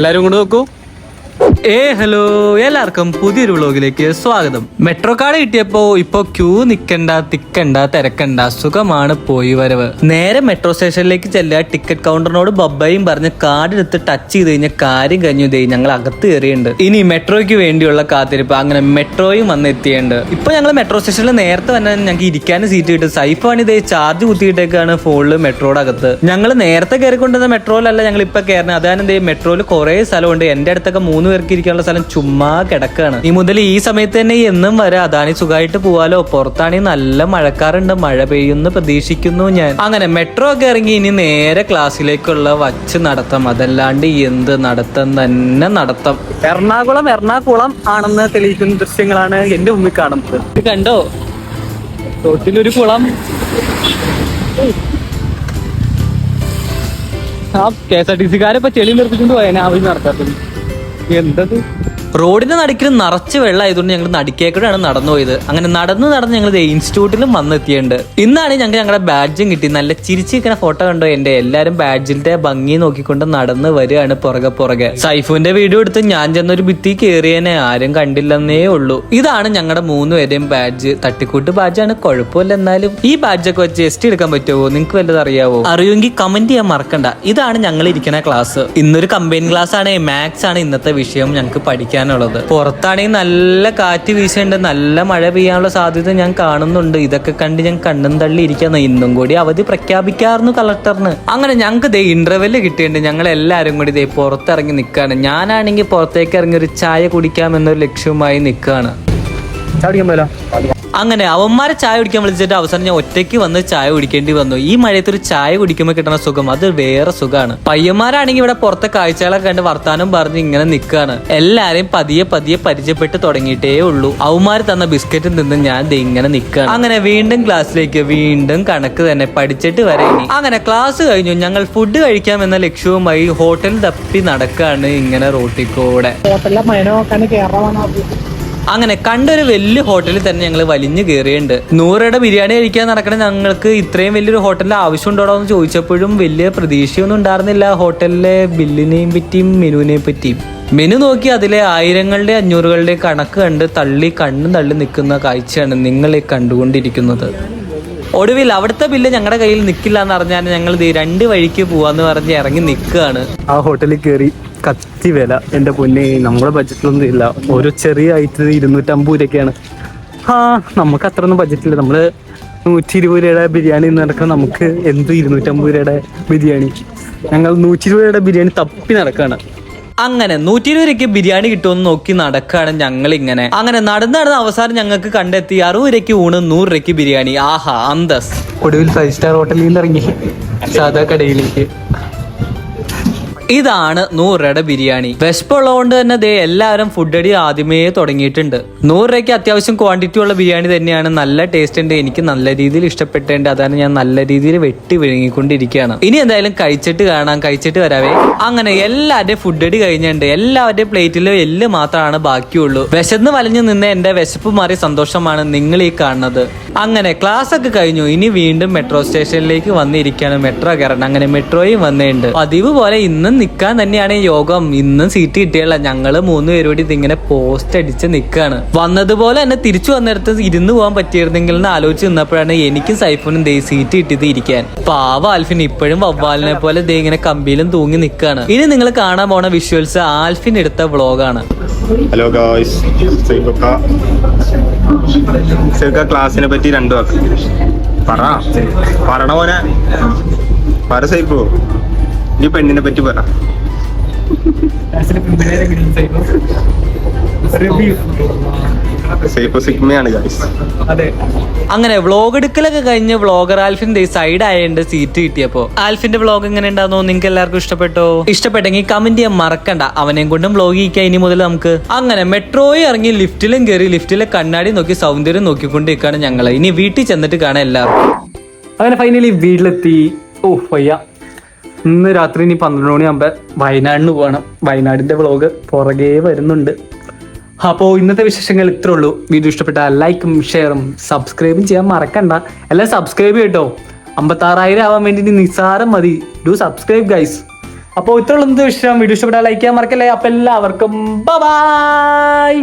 എല്ലാരും കൊണ്ട് നോക്കൂ. ഏ ഹലോ. എല്ലാവർക്കും പുതിയൊരു വ്ളോഗിലേക്ക് സ്വാഗതം. മെട്രോ കാർഡ് കിട്ടിയപ്പോ ഇപ്പൊ ക്യൂ നിക്കണ്ട തിക്കണ്ട തിരക്കണ്ട സുഖമാണ് പോയി വരവ്. നേരെ മെട്രോ സ്റ്റേഷനിലേക്ക് ചെല്ലുക ടിക്കറ്റ് കൗണ്ടറിനോട് ബബ്ബയും പറഞ്ഞ് കാർഡ് എടുത്ത് ടച്ച് ചെയ്ത് കഴിഞ്ഞ കാര്യം കഴിഞ്ഞു. ഇതേ ഞങ്ങൾ അകത്ത് കയറിയുണ്ട് ഇനി മെട്രോയ്ക്ക് വേണ്ടിയുള്ള കാത്തിരിപ്പ്. അങ്ങനെ മെട്രോയും വന്ന് എത്തിയുണ്ട് ഇപ്പൊ ഞങ്ങൾ മെട്രോ സ്റ്റേഷനിൽ നേരത്തെ തന്നെ ഞങ്ങൾക്ക് ഇരിക്കാനും സീറ്റ് കിട്ടും. സൈഫാണ് ഇതേ ചാർജ് കുത്തിയിട്ടേക്കാണ് ഫോണിൽ മെട്രോയുടെ അകത്ത്. ഞങ്ങൾ നേരത്തെ കയറിക്കൊണ്ടിരുന്ന മെട്രോയിലല്ല ഞങ്ങൾ ഇപ്പൊ കയറുന്നത്. അതാണ് എന്തേ മെട്രോയിൽ കുറെ സ്ഥലമുണ്ട്. എന്റെ അടുത്തൊക്കെ മൂന്ന് പേർക്ക് ഇരിക്കാനുള്ള സ്ഥലം ചുമ്മാ കിടക്കാണ്. ഈ മുതൽ ഈ സമയത്ത് തന്നെ എന്നും വരാം. അതാണ് സുഖമായിട്ട് പോവാലോ. പുറത്താണെങ്കിൽ നല്ല മഴക്കാറുണ്ട്. മഴ പെയ്യുന്ന പ്രതീക്ഷിക്കുന്നു ഞാൻ. അങ്ങനെ മെട്രോ ഒക്കെ ഇറങ്ങി ഇനി നേരെ ക്ലാസ്സിലേക്കുള്ള വച്ച് നടത്തം. അതല്ലാണ്ട് എന്ത് നടത്തം തന്നെ നടത്തം. എറണാകുളം എറണാകുളം ആണെന്ന് തെളിയിക്കുന്ന ദൃശ്യങ്ങളാണ് എന്റെ മുമ്പിൽ കാണുന്നത്. ഇത് കണ്ടോ? തൊട്ടിലൊരു കുളം. ആ കെ എസ് ആർ ടി സിക്കാരെ ഇപ്പൊ ചെളി നിർത്തിക്കൊണ്ട് പോയാൽ ആവശ്യം നടക്കാത്തത്. എന്തത് റോഡിന്റെ നടുക്കിൽ നിറച്ച് വെള്ളമായതുകൊണ്ട് ഞങ്ങൾ നടുക്കേക്കൂടെയാണ് നടന്നു പോയത്. അങ്ങനെ നടന്ന് നടന്ന് ഞങ്ങൾ ഇൻസ്റ്റിറ്റ്യൂട്ടിലും വന്നെത്തിയുണ്ട് ഇന്നാണ് ഞങ്ങൾ ഞങ്ങളുടെ ബാഡ്ജും കിട്ടി. നല്ല ചിരിച്ചു നിൽക്കുന്ന ഫോട്ടോ കണ്ടോ? എന്റെ എല്ലാരും ബാഡ്ജിന്റെ ഭംഗി നോക്കിക്കൊണ്ട് നടന്ന് വരികയാണ് പുറകെ പുറകെ. സൈഫുവിന്റെ വീഡിയോ എടുത്ത് ഞാൻ ചെന്നൊരു ഭിത്തി കയറിയനെ. ആരും കണ്ടില്ലെന്നേ ഉള്ളൂ. ഇതാണ് ഞങ്ങളുടെ മൂന്ന് പേരെയും ബാഡ്ജ് തട്ടിക്കൂട്ട് ബാഡ്ജാണ് കുഴപ്പമില്ല എന്നാലും. ഈ ബാഡ്ജൊക്കെ വെച്ച് എസ്റ്റി എടുക്കാൻ പറ്റുമോ? നിങ്ങൾക്ക് വല്ലത് അറിയാവോ? അറിയുമെങ്കിൽ കമന്റ് ചെയ്യാൻ മറക്കണ്ട. ഇതാണ് ഞങ്ങൾ ഇരിക്കുന്ന ക്ലാസ് ഇന്നൊരു കമ്പനി ക്ലാസ് ആണ്. മാത്സ് ആണ് ഇന്നത്തെ വിഷയം ഞങ്ങൾക്ക് പഠിക്കാനുള്ളത് പുറത്താണെങ്കിൽ നല്ല കാറ്റ് വീശുന്നുണ്ട് നല്ല മഴ പെയ്യാനുള്ള സാധ്യത ഞാൻ കാണുന്നുണ്ട്. ഇതൊക്കെ കണ്ട് ഞാൻ കണ്ണും തള്ളി ഇരിക്കുന്ന ഇന്നും കൂടി അവധി പ്രഖ്യാപിക്കാറുന്നു കളക്ടറിന് അങ്ങനെ ഞങ്ങൾക്ക് ദേ ഇന്റർവെൽ കിട്ടിയിട്ടുണ്ട്. ഞങ്ങൾ എല്ലാവരും കൂടി ദേ പുറത്തിറങ്ങി നിൽക്കുകയാണ് ഞാനാണെങ്കിൽ പുറത്തേക്ക് ഇറങ്ങി ഒരു ചായ കുടിക്കാം എന്നൊരു ലക്ഷ്യവുമായി നിൽക്കുകയാണ് ചാടിക്കാൻ അങ്ങനെ അവന്മാരെ ചായ കുടിക്കാൻ വിളിച്ചിട്ട് അവസാനം ഞാൻ ഒറ്റയ്ക്ക് വന്ന് ചായ കുടിക്കേണ്ടി വന്നു. ഈ മഴയത്ത് ഒരു ചായ കുടിക്കുമ്പോൾ കിട്ടുന്ന സുഖം അത് വേറെ സുഖമാണ് പയ്യന്മാരാണെങ്കിൽ ഇവിടെ പുറത്തെ കാഴ്ചകളൊക്കെ കണ്ട് വർത്താനം പറഞ്ഞ് ഇങ്ങനെ നിൽക്കുകയാണ് എല്ലാരെയും പതിയെ പതിയെ പരിചയപ്പെട്ട് തുടങ്ങിയിട്ടേ ഉള്ളൂ. അവന്മാർ തന്ന ബിസ്ക്കറ്റിൽ നിന്ന് ഞാൻ ഇങ്ങനെ നിൽക്കുകയാണ് അങ്ങനെ വീണ്ടും ക്ലാസ്സിലേക്ക് വീണ്ടും കണക്ക് തന്നെ പഠിച്ചിട്ട് വരെ അങ്ങനെ ക്ലാസ് കഴിഞ്ഞു. ഞങ്ങൾ ഫുഡ് കഴിക്കാം എന്ന ലക്ഷ്യവുമായി ഹോട്ടൽ തപ്പി നടക്കുകയാണ് ഇങ്ങനെ റോട്ടിൽ കൂടെ. ഹോട്ടലിലെ മഴ നോക്കാൻ കേരളമാണ് അങ്ങനെ കണ്ടൊരു വലിയ ഹോട്ടലിൽ തന്നെ ഞങ്ങൾ വലിഞ്ഞു കയറിയുണ്ട് നൂറുടെ ബിരിയാണി കഴിക്കാൻ നടക്കണ ഞങ്ങൾക്ക് ഇത്രയും വലിയൊരു ഹോട്ടലിൽ ആവശ്യമുണ്ടോ എന്ന് ചോദിച്ചപ്പോഴും വലിയ പ്രതീക്ഷയൊന്നും ഉണ്ടായിരുന്നില്ല. ഹോട്ടലിലെ ബില്ലിനെയും പറ്റിയും മെനുവിനെയും പറ്റിയും. മെനു നോക്കി അതിലെ ആയിരങ്ങളുടെ അഞ്ഞൂറുകളുടെ കണക്ക് കണ്ട് തള്ളി കണ്ണും തള്ളി നിൽക്കുന്ന കാഴ്ചയാണ് നിങ്ങളെ കണ്ടുകൊണ്ടിരിക്കുന്നത്. ഒടുവിൽ അവിടുത്തെ ബില്ല് ഞങ്ങളുടെ കയ്യിൽ നിൽക്കില്ല എന്ന് പറഞ്ഞാൽ ഞങ്ങൾ രണ്ട് വഴിക്ക് പോവാന്ന് പറഞ്ഞ് ഇറങ്ങി നിൽക്കുകയാണ് ആ ഹോട്ടലിൽ കയറി കത്തി വില. എന്റെ പൊന്നെ നമ്മുടെ ബഡ്ജറ്റിലൊന്നും ഇല്ല. ഒരു ചെറിയ ഐറ്റം ഇരുന്നൂറ്റമ്പത് രൂപയൊക്കെയാണ് ആ നമുക്ക് അത്ര ഒന്നും ബഡ്ജറ്റില്ല നമ്മൾ നൂറ്റി ഇരുപത് രൂപയുടെ ബിരിയാണി എന്ന് നടക്കണം നമുക്ക് എന്ത് ഇരുന്നൂറ്റമ്പത് രൂപയുടെ ബിരിയാണി? ഞങ്ങൾ നൂറ്റി ഇരുപത് രൂപയുടെ ബിരിയാണി തപ്പി നടക്കാണ്. അങ്ങനെ നൂറ്റി ഇരുപത് രൂപയ്ക്ക് ബിരിയാണി കിട്ടുമെന്ന് നോക്കി നടക്കാണ് ഞങ്ങൾ ഇങ്ങനെ അങ്ങനെ നടന്ന് നടന്ന് അവസാനം ഞങ്ങൾക്ക് കണ്ടെത്തി അറുപത് രൂപയ്ക്ക് ഊണ് നൂറ് രൂപയ്ക്ക് ബിരിയാണി. ആഹാ അന്തസ്. ഒടുവിൽ ഫൈവ് സ്റ്റാർ ഹോട്ടലിൽ ഇറങ്ങി. സാധാ കടയിലേക്ക്. ഇതാണ് നൂറ് ബിരിയാണി. വിശപ്പുള്ളതുകൊണ്ട് തന്നെ ദേ എല്ലാവരും ഫുഡ് അടി ആദ്യമേ തുടങ്ങിയിട്ടുണ്ട്. നൂറ് രൂപയ്ക്ക് അത്യാവശ്യം ക്വാണ്ടിറ്റി ഉള്ള ബിരിയാണി തന്നെയാണ് നല്ല ടേസ്റ്റ് ഉണ്ട് എനിക്ക് നല്ല രീതിയിൽ ഇഷ്ടപ്പെട്ടേണ്ട അതാണ് ഞാൻ നല്ല രീതിയിൽ വെട്ടി വിഴുങ്ങിക്കൊണ്ടിരിക്കുകയാണ്. ഇനി എന്തായാലും കഴിച്ചിട്ട് കാണാം കഴിച്ചിട്ട് വരാവേ. അങ്ങനെ എല്ലാവരുടെയും ഫുഡ് അടി കഴിഞ്ഞിട്ടുണ്ട്. എല്ലാവരുടെയും പ്ലേറ്റിലും എല്ല് മാത്രമാണ് ബാക്കിയുള്ളൂ. വിശന്ന് വലഞ്ഞു നിന്ന് എന്റെ വിശപ്പ് മാറി സന്തോഷമാണ് നിങ്ങൾ ഈ കാണുന്നത്. അങ്ങനെ ക്ലാസ് ഒക്കെ കഴിഞ്ഞു. ഇനി വീണ്ടും മെട്രോ സ്റ്റേഷനിലേക്ക് വന്നിരിക്കുകയാണ്. മെട്രോ കയറണം. അങ്ങനെ മെട്രോയും വന്നിട്ടുണ്ട്. പതിവ് പോലെ ഇന്നും നിൽക്കാൻ തന്നെയാണ് യോഗം. ഇന്നും സീറ്റ് കിട്ടിയല്ല. ഞങ്ങൾ മൂന്ന് പേരോട് ഇതിങ്ങനെ പോസ്റ്റ് അടിച്ച് നിൽക്കുകയാണ് വന്നതുപോലെ തന്നെ തിരിച്ചു വന്നിടത്ത് ഇരുന്ന് പോകാൻ പറ്റിയിരുന്നെങ്കിൽ എന്ന് ആലോചിച്ച് നിന്നപ്പോഴാണ് എനിക്കും സൈഫോണും ദേ സീറ്റ് കിട്ടിയത് ഇരിക്കാൻ. പാവ ആൽഫിൻ ഇപ്പോഴും വവ്വാലിനെ പോലെ ദേ ഇങ്ങനെ കമ്പിയിലും തൂങ്ങി നിൽക്കുകയാണ് ഇനി നിങ്ങൾ കാണാൻ പോണ വിഷ്വൽസ് ആൽഫിൻ എടുത്ത വ്ളോഗാണ് ഹലോ ഗായ്സ് സൈഫക്ക. സൈഫക്ക ക്ലാസ്സിനെ പറ്റി രണ്ടു വാക്ക്. പറ. പറണ മോനെ. പറ സൈഫു. ഈ പെണ്ണിനെ പറ്റി പറ. അങ്ങനെ വ്ളോഗ് എടുക്കലൊക്കെ കഴിഞ്ഞ് വ്ളോഗർ ആൽഫിന്റെ സൈഡ് ആയതുകൊണ്ട് സീറ്റ് കിട്ടിയപ്പോ. ആൽഫിന്റെ വ്ളോഗ് എങ്ങനെ ഉണ്ടാകുന്നു നിങ്ങൾക്ക് എല്ലാവർക്കും ഇഷ്ടപ്പെട്ടോ? ഇഷ്ടപ്പെട്ടെങ്കിൽ കമന്റ് ചെയ്യാൻ മറക്കണ്ട. അവനെയും കൊണ്ടും വ്ളോഗ് ഇരിക്കാം ഇനി മുതൽ നമുക്ക്. അങ്ങനെ മെട്രോയിൽ ഇറങ്ങി ലിഫ്റ്റിലും കയറി ലിഫ്റ്റിലെ കണ്ണാടി നോക്കി സൗന്ദര്യം നോക്കിക്കൊണ്ടിരിക്കുകയാണ് ഞങ്ങൾ ഇനി വീട്ടിൽ ചെന്നിട്ട് കാണാം എല്ലാവർക്കും. അങ്ങനെ ഫൈനലി വീട്ടിലെത്തി. ഓ വയ്യ. ഇന്ന് രാത്രി ഇനി പന്ത്രണ്ട് മണിയാകുമ്പോ വയനാടിന് പോകണം. വയനാടിന്റെ വ്ളോഗ് പുറകെ വരുന്നുണ്ട്. അപ്പോൾ ഇന്നത്തെ വിശേഷങ്ങൾ ഇത്രേ ഉള്ളൂ. വീഡിയോ ഇഷ്ടപ്പെട്ടാൽ ലൈക്കും ഷെയറും സബ്സ്ക്രൈബും ചെയ്യാൻ മറക്കണ്ട. എല്ലാം സബ്സ്ക്രൈബ് ചെയ്യട്ടോ. അമ്പത്താറായിരം ആവാൻ വേണ്ടി നിസ്സാരം മതി. ഡു സബ്സ്ക്രൈബ് ഗൈസ് അപ്പോൾ ഇത്രയുള്ള വിഷയം വീഡിയോ ഇഷ്ടപ്പെട്ടാൽ ലൈക്ക് ചെയ്യാൻ മറക്കല്ലേ. അപ്പോൾ എല്ലാവർക്കും ബൈ